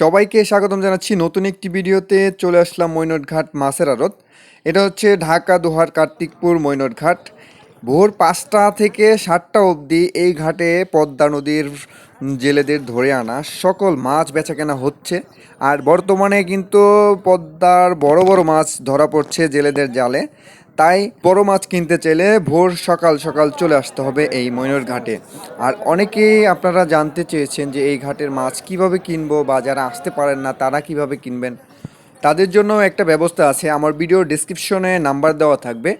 সবাইকে স্বাগতম জানাচ্ছি নতুন একটি ভিডিওতে। চলে আসলাম মৈনটঘাট মাছের আড়ত। এটা হচ্ছে ঢাকা, দোহার, কার্তিকপুর মৈনটঘাট ভোর পাঁচটা থেকে সাতটা অবধি এই ঘাটে পদ্মা নদীর জেলেদের ধরে আনা সকল মাছ বেচাকেনা হচ্ছে। আর বর্তমানে কিন্তু পদ্মার বড় বড় মাছ ধরা পড়ছে জেলেদের জালে। তাই বড় মাছ কিনতে চাইলে ভোর সকাল সকাল চলে আসতে হবে এই ময়ূর ঘাটে। আর অনেকেই আপনারা জানতে চেয়েছেন যে এই ঘাটের মাছ কীভাবে কিনবো বা যারা আসতে পারেন না, তারা কীভাবে কিনবেন? তাদের জন্য একটা ব্যবস্থা আছে। আমার ভিডিও ডিসক্রিপশনে নাম্বার দেওয়া থাকবে।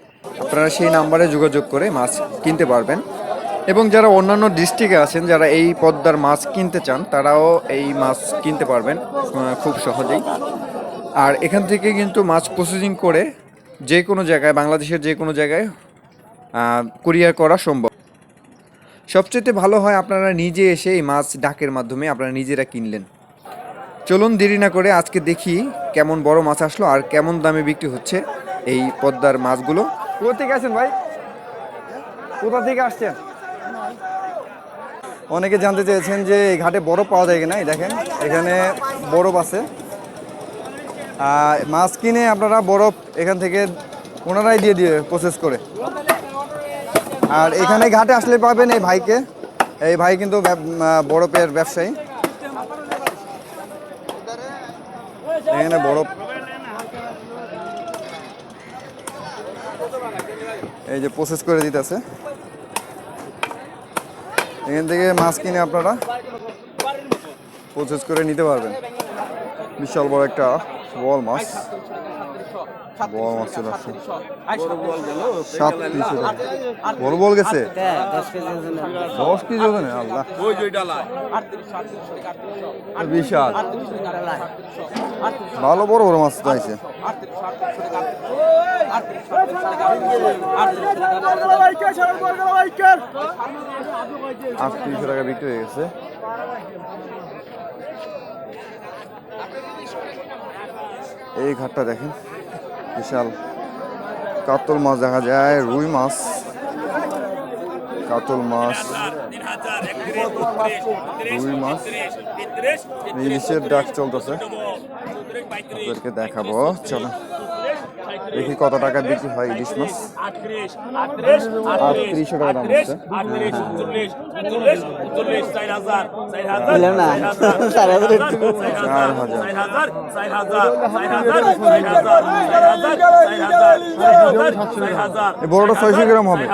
আপনারা সেই নাম্বারে যোগাযোগ করে মাছ কিনতে পারবেন। এবং যারা অন্যান্য ডিস্ট্রিক্টে আছেন, যারা এই পদ্মার মাছ কিনতে চান, তারাও এই মাছ কিনতে পারবেন খুব সহজেই। আর এখান থেকে কিন্তু মাছ প্রসেসিং করে যে কোনো জায়গায়, বাংলাদেশের যে কোনো জায়গায় কুরিয়ার করা সম্ভব। সবচেয়ে ভালো হয় আপনারা নিজে এসে এই মাছ ডাকের মাধ্যমে আপনারা নিজেরা কিনলেন। চলুন দেরি না করে আজকে দেখি কেমন বড় মাছ আসলো আর কেমন দামে বিক্রি হচ্ছে এই পদ্মার মাছগুলো। কোথা থেকে আসেন ভাই? কোথা থেকে আসছেন? অনেকে জানতে চেয়েছেন যে এই ঘাটে বরফ পাওয়া যায় কিনা, এই দেখেন, এখানে বরফ আছে। মাছ কিনে আপনারা বরফ এখান থেকে ওনারাই দিয়ে দিয়ে প্রসেস করে। আর এখানে ঘাটে আসলে পাবেন এই ভাইকে। এই ভাই কিন্তু বরফের ব্যবসায়ী। এখানে বরফ। এই যে প্রসেস করে দিতেছে। এখান থেকে মাছ কিনে আপনারা প্রসেস করে নিতে পারবেন। বিশাল বড় একটা বল মাছ বল মাছ চলে আসছে সাত তিনশো বড় বল গেছে দশ কেজি ওজন আল্লাহ বিশাল ভালো বড় বড় মাছ চাইছে আটত্রিশশো টাকা বিক্রি হয়ে গেছে এই ঘাটটা দেখেন। বিশাল। কাতল মাছ দেখা যায়, রুই মাছ। কাতল মাছ। রুই মাছ। ইলিশের ডাক চলতেছে। দেখাবো। চলো। দেখি কত টাকা বিক্রি হয় ইলিশ মাছ আটত্রিশশো টাকা দাম হচ্ছে বড়টা ছয়শো গ্রাম হবে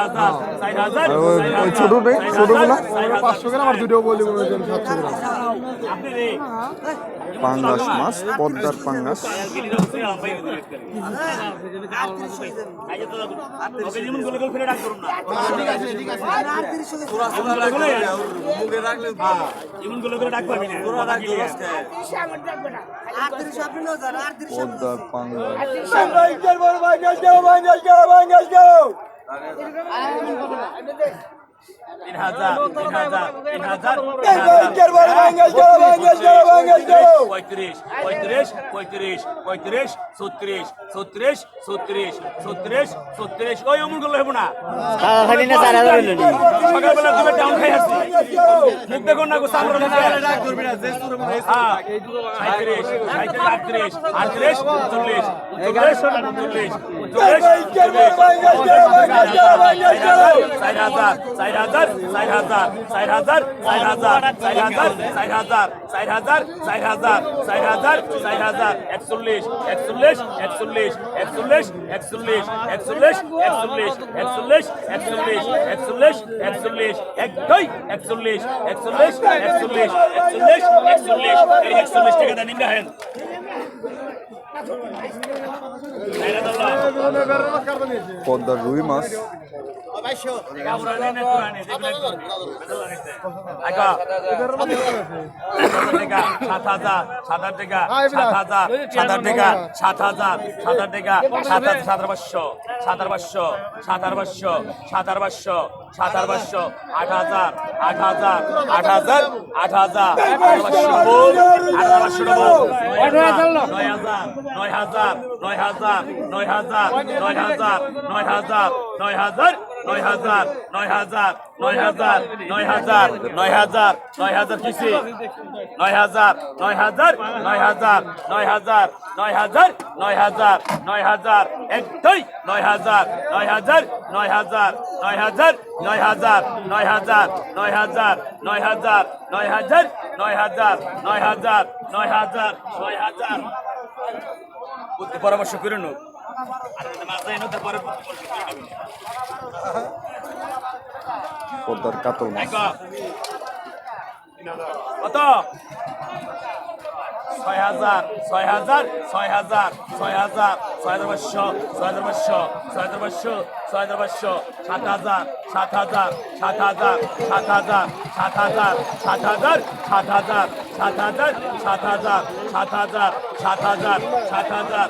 ওই ছোটোটাই পাঁচশো গ্রাম আর দুটো বলি সাতশো গ্রাম পাঙ্গাস মাছ পদ্মার পাঙ্গাস পদ্মার পাঙ্গাস পঁয়ত্রিশ পঁয়ত্রিশ পঁয়ত্রিশ পঁয়ত্রিশ ছত্রিশ ছত্রিশ ছত্রিশ ছত্রিশ ছত্রিশ। ওই অমুল করলে হব না। না নি সকালবেলা তুমি ডাউন খাই আসছি মুখ দেখুন না গোসা আমরা হ্যাঁ সাঁত্রিশ সাঁত্রিশ আটত্রিশ চল্লিশ চল্লিশ চল্লিশ চার হাজার চার হাজার চার হাজার চার হাজার চার হাজার চার হাজার চার হাজার চার হাজার চার হাজার চার হাজার চার হাজার একচল্লিশ একচল্লিশ একচল্লিশ একচল্লিশ একচল্লিশ একচল্লিশ একচল্লিশ একচল্লিশ একচল্লিশ একচল্লিশ একচল্লিশ এক দুই, একচল্লিশ একচল্লিশ একচল্লিশ একচল্লিশ একচল্লিশ, এই একচল্লিশ টাকা দেন হেন। পদ্মার রুই মাছ। সাত হাজার সাত হাজার টাকা সাত হাজার সাত হাজার টাকা সাত হাজার সাত হাজার টাকা সাত হাজার সাতার পাঁচশো সাতার পাঁচশো সাতার পাঁচশো সাতার পাঁচশো সাতার পাঁচশো আট হাজার আট হাজার আট হাজার আট হাজার নয় হাজার নয় হাজার নয় হাজার নয় হাজার নয় হাজার নয় হাজার নয় হাজার বুদ্ধি পরামর্শ করে পদ্মার কাতল মাছ কত ছয় হাজার ছয় হাজার ছয় হাজার ছয় হাজার ছয় হাজার পাঁচশো ছয় হাজার পাঁচশো ছয় হাজার পাঁচশো ছয় হাজার পাঁচশো সাত হাজার সাত হাজার সাত হাজার সাত হাজার সাত হাজার সাত হাজার সাত হাজার সাত হাজার সাত হাজার সাত হাজার সাত হাজার সাত হাজার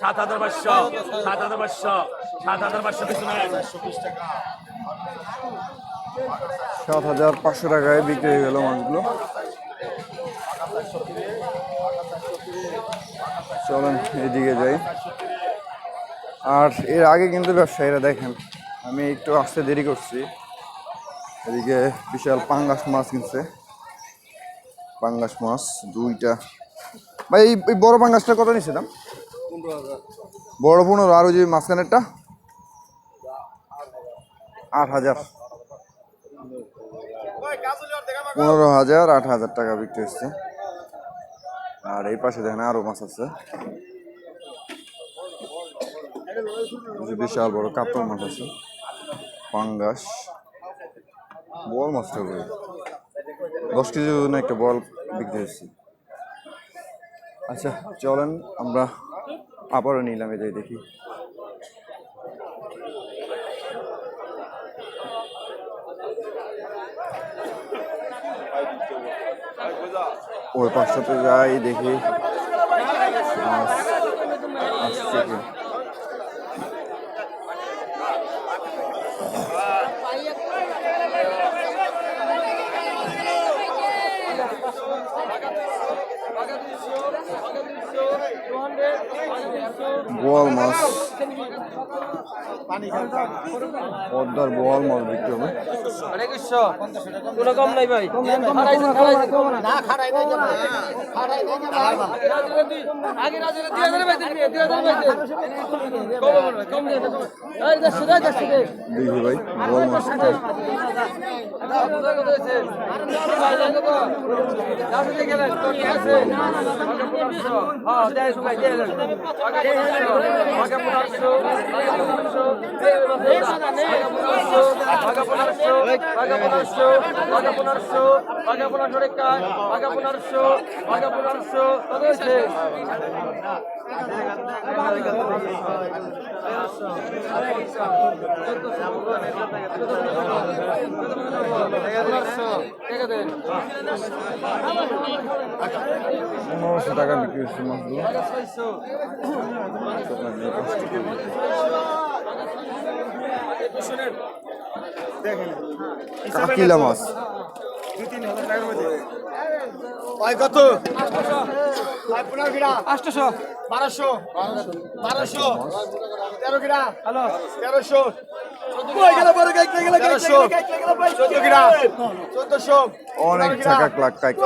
সাত হাজার পাঁচশো, সাত হাজার পাঁচশো, সাত হাজার পাঁচশো সাত হাজার পাঁচশো টাকায় বিক্রি হয়ে গেল মাছগুলো। চলেন, এদিকে যাই। আর এর আগে কিন্তু ব্যবসায়ীরা দেখেন, আমি একটু আসতে দেরি করছি। এদিকে বিশাল পাঙ্গাস মাছ কিনছে। পাঙ্গাস মাছ দুইটা। ভাই, এই বড় পাঙ্গাসটা কত নিচ্ছে দাম? বড় পনেরো আর ওই যে মাঝখানেরটা? আট হাজার। পনেরো হাজার আট হাজার টাকা বিক্রি হচ্ছে। আর এই পাশে দেখেন আরও মাছ আছে। বিশাল বড় কাতল মাছ আছে। পাঙ্গাস। বল মাছটা করে দশ কেজি একটা বল বিক্রি হচ্ছে। আচ্ছা চলেন আমরা আবারও নিলাম এটাই দেখি। ওই পাশটাতে যাই দেখি। আসছে কি? Boa noite. পদ্মার বল মাল বিক্রি হবে। কোনো কম নাই ভাই। ভাই টাকা বিক্রি হচ্ছে মাছগুলো কাকিলা মাছ কত? আটশো বারোশো। কিরা হ্যালো। তেরোশো। অনেক টাকা লাখ টাকা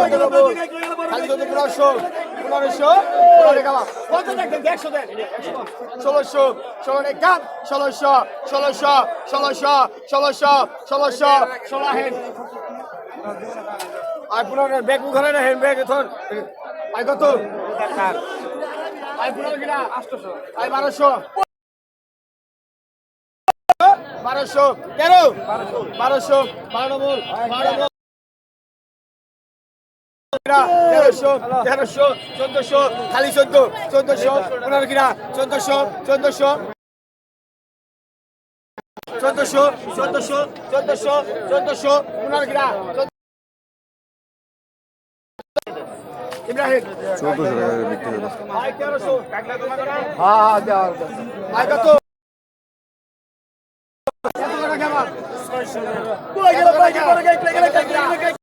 পনেরোশো পনেরোশো পনেরো কামা কত দেখবেন একশো দেন। ষোলোশো ষোলো কাম ষোলোশো ষোলোশো ষোলোশো ষোলোশো ষোলোশো। ষোলো হেন। আর পুনর ব্যাগ ঘরে না হেন ব্যাগ এখন কত? কিনা? বারোশো। বারোশো। তেরো। বারোশো। বারো নম্বর। বারো নম্বর। তেরোশো তেরোশো চোদ্দশো খালি চোদ্দ চোদ্দশো পনেরো কিনা? চোদ্দশো চোদ্দশো। চোদ্দশো চোদ্দশো চোদ্দশো চোদ্দশো পনেরো গ্রা ইব্রাহিম। চোদ্দোশো টাকা করে বিক্রি হলো। হ্যাঁ হ্যাঁ দেওয়ার ভাই কত? কত টাকা?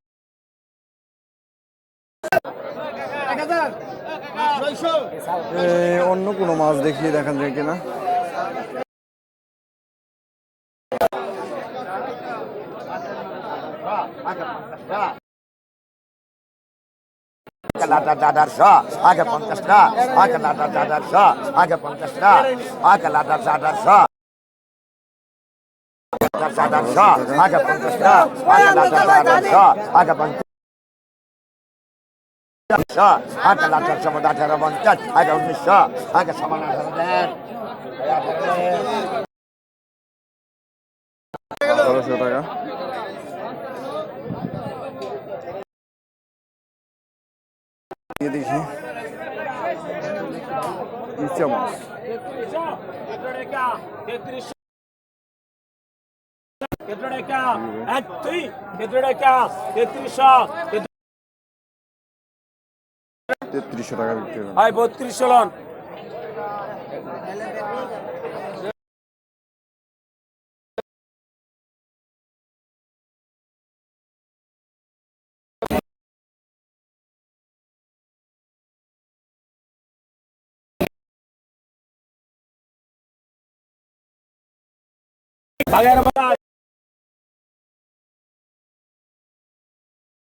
অন্য কোনো মাছ দেখিয়ে দেখান যায় কিনা লাটা দাদার শ আগে পঞ্চাশটা আগে লাটা দাদার শ আগে পঞ্চাশটা আগে লাটা দাদার শ দাদার শ আগে পঞ্চাশটা আগে লাটা দাদার শ আগে পঞ্চাশ আগে লাটার সময় আঠারো পঞ্চাশ আগে উনিশশো আগে সমান আঠারো বারোশো টাকা দেখি ইচ্ছা মাছ তেত্রিশশো টাকা বিক্রি হলো ভাই বত্রিশ চলন ভাগের ভাই